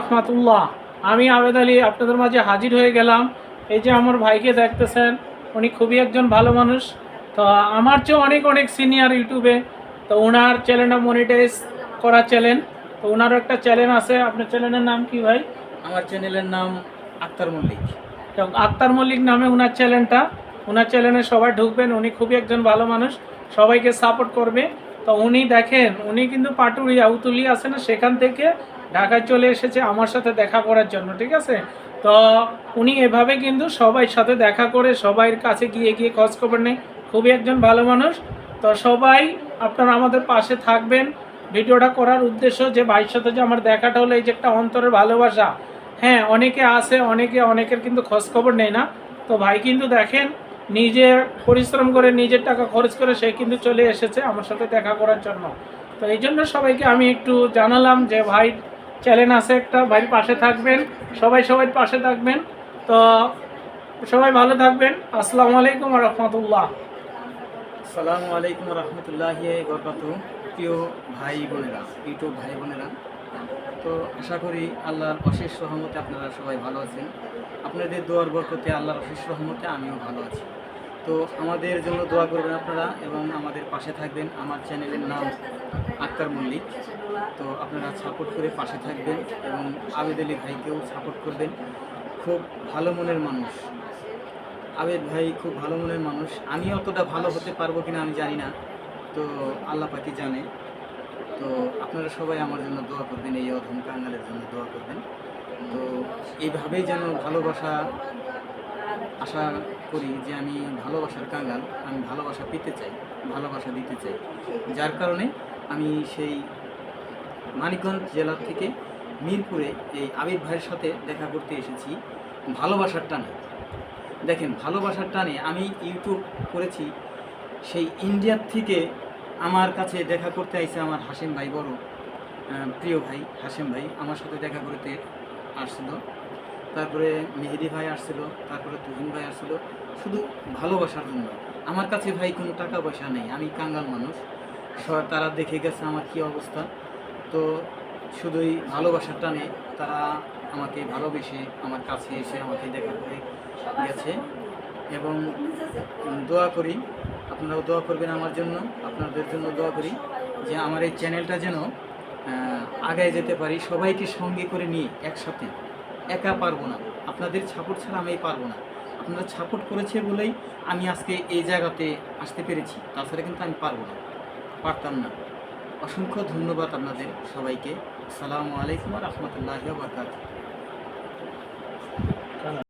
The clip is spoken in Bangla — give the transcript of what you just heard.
রহমাতুল্লাহ। আমি আবেদ আলী আপনাদের মাঝে হাজির হয়ে গেলাম। এই যে আমার ভাইকে দেখতেছেন উনি খুবই একজন ভালো মানুষ। তো আমার চেয়ে অনেক অনেক সিনিয়র ইউটিউবে। তো ওনার চ্যানেলটা মনিটাইজ করা চ্যানেল তো ওনারও একটা চ্যানেল আছে। আপনার চ্যানেলের নাম কি ভাই? আমার চ্যানেলের নাম আক্তার মল্লিক। তো আক্তার মল্লিক নামে ওনার চ্যানেলটা ওনার চ্যানেলে সবাই ঢুকবেন। উনি খুবই একজন ভালো মানুষ। সবাইকে সাপোর্ট করবে। তো উনি দেখেন, উনি কিন্তু পাটুরিয়া উতুলি আছে না, সেখান থেকে ঢাকায় চলে এসেছে আমার সাথে দেখা করার জন্য, ঠিক আছে? তো উনি এভাবে কিন্তু সবাই সাথে দেখা করে, সবাইয়ের কাছে গিয়ে গিয়ে খোঁজ খবর নেই খুবই একজন ভালো মানুষ। তো সবাই আপনারা আমাদের পাশে থাকবেন। ভিডিওটা করার উদ্দেশ্য যে ভাইয়ের সাথে যে আমার দেখাটা হলো, এই যে একটা অন্তরের ভালোবাসা। হ্যাঁ অনেকে আছে, অনেকে, অনেকের কিন্তু খোঁজ খবর নেই না। তো ভাই কিন্তু দেখেন নিজে পরিশ্রম করে নিজের টাকা খরচ করে সে কিন্তু চলে এসেছে আমার সাথে দেখা করার জন্য। তো এই জন্য সবাইকে আমি একটু জানালাম যে ভাই চ্যানেল আছে একটা ভাইয়ের পাশে থাকবেন, সবাই সবাই পাশে থাকবেন। তো সবাই ভালো থাকবেন। আসসালামু আলাইকুম রহমতুল্লাহ। সালামু আলাইকুম রহমতুল্লাহ প্রিয় ভাই বোনেরা, ইউটিউব ভাই বোনেরা, তো আশা করি আল্লাহর অশেষ রহমতে আপনারা সবাই ভালো আছেন। আপনাদের দোয়ার বরকতে আল্লাহর অশেষ রহমতে আমিও ভালো আছি। তো আমাদের জন্য দোয়া করবেন আপনারা এবং আমাদের পাশে থাকবেন আমার চ্যানেলের নাম আক্তার মল্লিক। তো আপনারা সাপোর্ট করে পাশে থাকবেন এবং আবেদ আলী ভাইকেও সাপোর্ট করবেন। খুব ভালো মনের মানুষ। আবেদ ভাই খুব ভালো মনের মানুষ। আমি অতটা ভালো হতে পারব কিনা আমি জানি না। তো আল্লাহ পাকি জানে। তো আপনারা সবাই আমার জন্য দোয়া করবেন, এই অধম কাঙ্গালের জন্য দোয়া করবেন। তো এইভাবেই যেন ভালোবাসা আশা করি যে আমি ভালোবাসার কাঙ্গাল আমি ভালোবাসা পেতে চাই, ভালোবাসা দিতে চাই। যার কারণে আমি সেই মানিকগঞ্জ জেলা থেকে মিরপুরে এই আবির ভাইয়ের সাথে দেখা করতে এসেছি ভালোবাসার টানে। দেখেন, ভালোবাসার টানে আমি ইউটিউব করেছি, সেই ইন্ডিয়ার থেকে আমার কাছে দেখা করতে আইছে আমার হাসিম ভাই বড় প্রিয় ভাই হাসিম ভাই, আমার সাথে দেখা করতে আসছিল। তারপরে মেহেদি ভাই আসছিল, তারপরে তুহিন ভাই আসছিল। শুধু ভালোবাসার জন্য। আমার কাছে ভাই কোনো টাকা পয়সা নেই, আমি কাঙ্গাল মানুষ। তারা দেখে গেছে আমার কি অবস্থা। তো শুধুই ভালোবাসার টানে তারা আমাকে ভালোবেসে আমার কাছে এসে আমাকে দেখা করে গেছে। এবং দোয়া করি, আপনারাও দোয়া করবেন আমার জন্য, আপনাদের জন্য দোয়া করি যে আমার এই চ্যানেলটা যেন আগায় যেতে পারি, সবাইকে সঙ্গে করে নিয়ে একসাথে। একা পারব না। আপনাদের সাপোর্ট ছাড়া আমি পারব না। আপনারা সাপোর্ট করেছে বলেই আমি আজকে এই জায়গাতে আসতে পেরেছি। তাছাড়া কিন্তু আমি পারব না, পারতাম না। অসংখ্য ধন্যবাদ আপনাদের সবাইকে। আসসালামু আলাইকুম রহমতুল্লাহ বরকাত